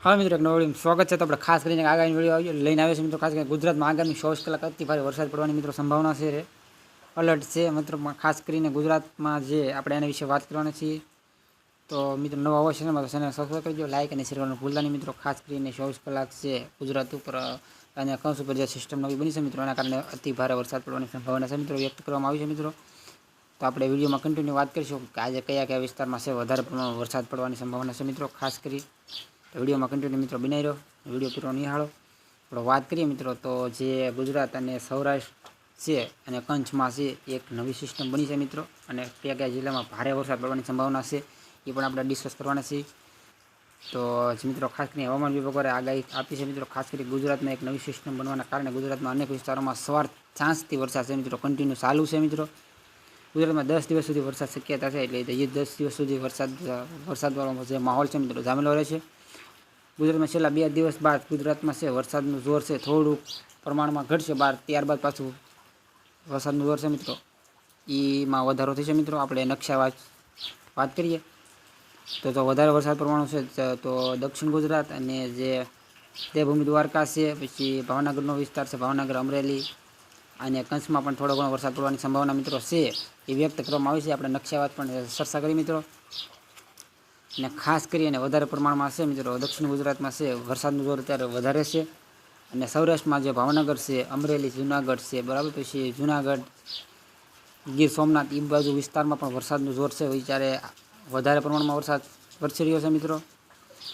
હા મિત્રો, એક નવો સ્વાગત છે તો આપણે ખાસ કરીને આગામી વીડિયો આવ્યો લઈને આવ્યો છે મિત્રો, ખાસ કરીને ગુજરાતમાં આગામી ચોવીસ કલાક અતિ ભારે વરસાદ પડવાની મિત્રો સંભાવના છે. અલર્ટ છે, મિત્રો ખાસ કરીને ગુજરાતમાં જે આપણે એના વિશે વાત કરવાના છીએ. તો મિત્રો, નવા હોય ચેનલમાં તો ચેનલ સબસ્ક્રાઈબ કરજો લાઈક અને શેર કરવાનું ભૂલતા નહીં મિત્રો. ખાસ કરીને ચોવીસ કલાક છે ગુજરાત ઉપર અને કંસ ઉપર જે સિસ્ટમ નવી બની છે મિત્રો, એના કારણે અતિ ભારે વરસાદ પડવાની સંભાવના છે મિત્રો, વ્યક્ત કરવામાં આવી છે મિત્રો. તો આપણે વિડીયોમાં કન્ટિન્યુ વાત કરીશું કે આજે કયા કયા વિસ્તારમાં છે વધારે પ્રમાણમાં વરસાદ પડવાની સંભાવના છે મિત્રો, ખાસ કરી. તો વિડીયોમાં કન્ટિન્યુ મિત્રો બનાવી રહ્યો. વીડિયો પૂરો નિહાળો આપણે વાત કરીએ મિત્રો તો જે ગુજરાત અને સૌરાષ્ટ્ર છે અને કચ્છમાં છે, એક નવી સિસ્ટમ બની છે મિત્રો. અને કયા કયા જિલ્લામાં ભારે વરસાદ પડવાની સંભાવના છે. એ પણ આપણે ડિસ્કસ કરવાના છીએ. તો જે મિત્રો ખાસ કરીને હવામાન વિભાગે આગાહી આપી છે મિત્રો, ખાસ કરી ગુજરાતમાં એક નવી સિસ્ટમ બનવાના કારણે ગુજરાતમાં અનેક વિસ્તારોમાં સવાર ચાંસથી વરસાદ છે મિત્રો. કન્ટિન્યુ ચાલુ છે મિત્રો. ગુજરાતમાં દસ દિવસ સુધી વરસાદ શક્યતા છે, એટલે દસ દિવસ સુધી વરસાદ, વરસાદવાળો જે માહોલ છે મિત્રો, જામેલો રહે છે. ગુજરાતમાં છેલ્લા બે દિવસ બાદ ગુજરાતમાં છે, વરસાદનું જોર છે, થોડુંક પ્રમાણમાં ઘટશે. બાર, ત્યારબાદ પાછું વરસાદનું જોર છે મિત્રો. એમાં વધારો થશે મિત્રો. આપણે નકશા વાત કરીએ. તો તો વધારે વરસાદ પ્રમાણ છે, તો દક્ષિણ ગુજરાત અને જે દેવભૂમિ દ્વારકા છે, પછી ભાવનગરનો વિસ્તાર છે, ભાવનગર, અમરેલી અને કંચમાં પણ થોડો ઘણો વરસાદ પડવાની સંભાવના મિત્રો છે, એ વ્યક્ત કરવામાં આવી છે. આપણે નકશાવાત પણ ચર્ચા કરી મિત્રો. અને ખાસ કરીને વધારે પ્રમાણમાં છે મિત્રો દક્ષિણ ગુજરાતમાં છે વરસાદનું જોર અત્યારે વધારે છે. અને સૌરાષ્ટ્રમાં જે ભાવનગર છે, અમરેલી, જુનાગઢ છે, બરાબર, પછી જુનાગઢ, ગીર સોમનાથ એ બાજુ વિસ્તારમાં પણ વરસાદનું જોર છે. વિચારે વધારે પ્રમાણમાં વરસાદ વરસી રહ્યો છે મિત્રો,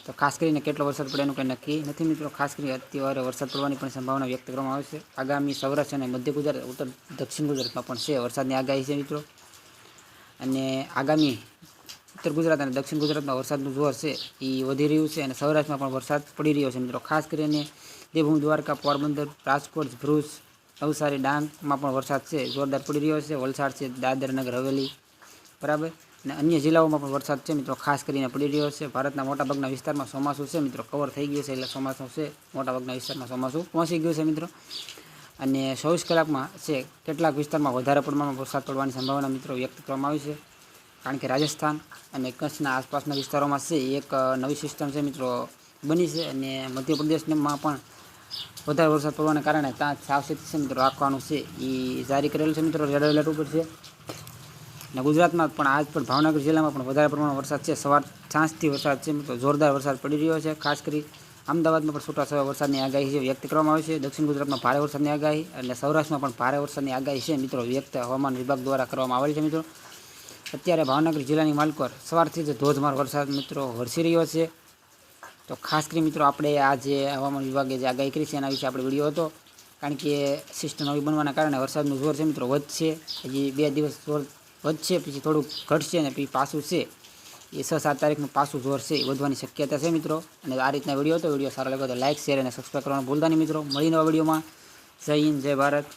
તો ખાસ કરીને કેટલો વરસાદ પડે એનું કંઈ નક્કી નથી મિત્રો. ખાસ કરીને અત્યારે વરસાદ પડવાની પણ સંભાવના વ્યક્ત કરવામાં આવે છે. આગામી સૌરાષ્ટ્ર અને મધ્ય ગુજરાત, ઉત્તર, દક્ષિણ ગુજરાતમાં પણ છે વરસાદની આગાહી છે મિત્રો. અને આગામી ઉત્તર ગુજરાત અને દક્ષિણ ગુજરાતમાં વરસાદનું જોર છે, એ વધી રહ્યું છે અને સૌરાષ્ટ્રમાં પણ વરસાદ પડી રહ્યો છે મિત્રો. ખાસ કરીને દેવભૂમિ દ્વારકા, પોરબંદર, રાજકોટ, ભરૂચ, નવસારી, ડાંગમાં પણ વરસાદ છે, જોરદાર પડી રહ્યો છે. વલસાડ છે, દાદર નગર, હવેલી, બરાબર? અને અન્ય જિલ્લાઓમાં પણ વરસાદ છે મિત્રો, ખાસ કરીને પડી રહ્યો છે. ભારતના મોટાભાગના વિસ્તારમાં ચોમાસું છે મિત્રો કવર થઈ ગયું છે એટલે ચોમાસું છે. મોટાભાગના વિસ્તારમાં ચોમાસું પહોંચી ગયું છે મિત્રો. અને ચોવીસ કલાકમાં છે, કેટલાક વિસ્તારમાં વધારે પ્રમાણમાં વરસાદ પડવાની સંભાવના મિત્રો વ્યક્ત કરવામાં આવી છે. કારણ કે રાજસ્થાન અને કચ્છના આસપાસના વિસ્તારોમાં છે એક નવી સિસ્ટમ છે મિત્રો. બની છે અને મધ્યપ્રદેશમાં પણ વધારે વરસાદ પડવાના કારણે ત્યાં સાવચેતી છે મિત્રો, રાખવાનું છે. એ જારી કરેલું છે મિત્રો રેડ એલર્ટ ઉપર છે. અને ગુજરાતમાં પણ આજ પણ ભાવનગર જિલ્લામાં પણ વધારે પ્રમાણમાં વરસાદ છે. સવાર સાંજથી વરસાદ છે મિત્રો. જોરદાર વરસાદ પડી રહ્યો છે. ખાસ કરી અમદાવાદમાં પણ છૂટાછવાયા વરસાદની આગાહી છે વ્યક્ત કરવામાં આવી છે. દક્ષિણ ગુજરાતમાં ભારે વરસાદની આગાહી અને સૌરાષ્ટ્રમાં પણ ભારે વરસાદની આગાહી છે મિત્રો, વ્યક્ત હવામાન વિભાગ દ્વારા કરવામાં આવેલી છે મિત્રો. અત્યારે ભાવનગર જિલ્લાની માલકોર સવારથી જ ધોધમાર વરસાદ મિત્રો વરસી રહ્યો છે. તો ખાસ કરી મિત્રો આપણે આ જે હવામાન વિભાગે જે આગાહી કરી છે એના વિશે આપણે વીડિયો હતો. કારણ કે સિસ્ટમ નવી બનવાના કારણે વરસાદનું જોર છે મિત્રો વધશે. હજી બે દિવસ જોર વધશે, પછી થોડુંક ઘટશે અને પછી પાછું છે. એ છ સાત તારીખનું પાછું જોર છે વધવાની શક્યતા છે મિત્રો. અને આ રીતના વીડિયો હતો, વીડિયો સારો લાગ્યો તો લાઇક શેર અને સબસ્ક્રાઈબ કરવાનું ભૂલતા નહીં મિત્રો. મળી નવા વિડીયોમાં. જય હિન્દ, જય ભારત.